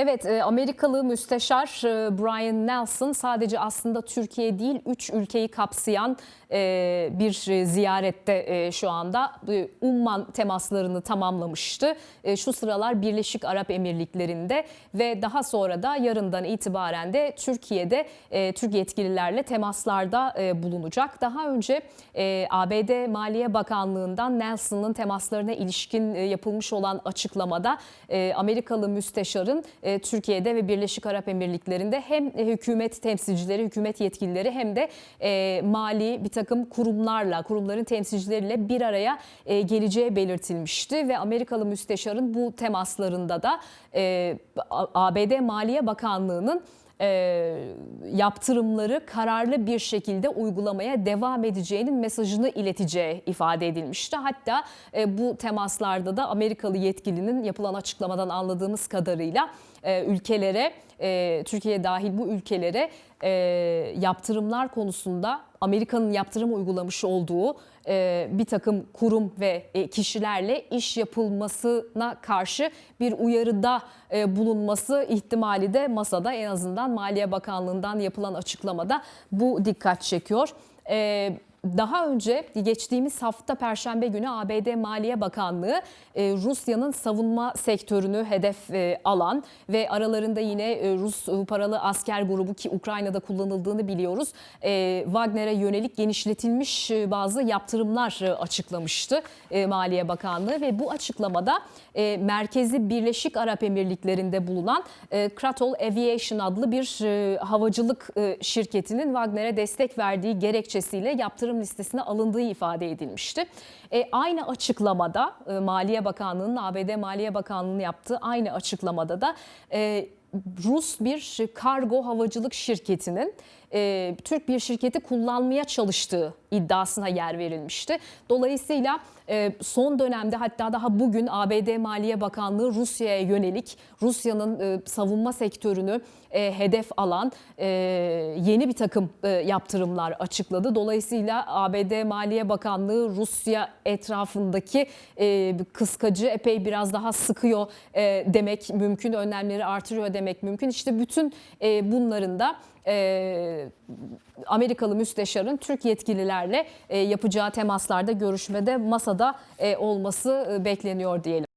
Evet, e, Amerikalı müsteşar e, Brian Nelson sadece aslında Türkiye değil, üç ülkeyi kapsayan e, bir ziyarette şu anda Umman temaslarını tamamlamıştı. Şu sıralar Birleşik Arap Emirlikleri'nde ve daha sonra da yarından itibaren de Türkiye'de Türk yetkililerle temaslarda bulunacak. Daha önce ABD Maliye Bakanlığı'ndan Nelson'ın temaslarına ilişkin yapılmış olan açıklamada Amerikalı müsteşarın e, Türkiye'de ve Birleşik Arap Emirlikleri'nde hem e, hükümet temsilcileri, hükümet yetkilileri hem de e, mali bir takım kurumlarla, kurumların temsilcileriyle bir araya geleceği belirtilmişti ve Amerikalı müsteşarın bu temaslarında da ABD Maliye Bakanlığı'nın e, yaptırımları kararlı bir şekilde uygulamaya devam edeceğinin mesajını ileteceği ifade edilmişti. Hatta e, bu temaslarda da Amerikalı yetkilinin yapılan açıklamadan anladığımız kadarıyla e, ülkelere, e, Türkiye dahil bu ülkelere e, yaptırımlar konusunda Amerika'nın yaptırım uygulamış olduğu e, bir takım kurum ve e, kişilerle iş yapılmasına karşı bir uyarıda e, bulunması ihtimali de masada en azından Maliye Bakanlığı'ndan yapılan açıklamada bu dikkat çekiyor. E, daha önce geçtiğimiz hafta Perşembe günü ABD Maliye Bakanlığı e, Rusya'nın savunma sektörünü hedef e, alan ve aralarında yine e, Rus paralı asker grubu ki Ukrayna'da kullanıldığını biliyoruz. Wagner'e yönelik genişletilmiş bazı yaptırımlar açıklamıştı Maliye Bakanlığı ve bu açıklamada merkezi Birleşik Arap Emirlikleri'nde bulunan Kratol Aviation adlı bir havacılık şirketinin Wagner'e destek verdiği gerekçesiyle yaptırım listesine alındığı ifade edilmişti. E, aynı açıklamada e, Maliye Bakanlığı'nın ABD Maliye Bakanlığı'nın yaptığı aynı açıklamada da e, Rus bir kargo havacılık şirketinin e, Türk bir şirketi kullanmaya çalıştığı iddiasına yer verilmişti. Dolayısıyla e, son dönemde hatta daha bugün ABD Maliye Bakanlığı Rusya'ya yönelik Rusya'nın e, savunma sektörünü e, hedef alan e, yeni bir takım e, yaptırımlar açıkladı. Dolayısıyla ABD Maliye Bakanlığı Rusya etrafındaki e, kıskacı epey biraz daha sıkıyor e, demek mümkün, önlemleri artırıyor demek mümkün. İşte bütün e, bunların da e, Amerikalı müsteşarın Türk yetkililerle e, yapacağı temaslarda görüşmede masada e, olması e, bekleniyor diyelim.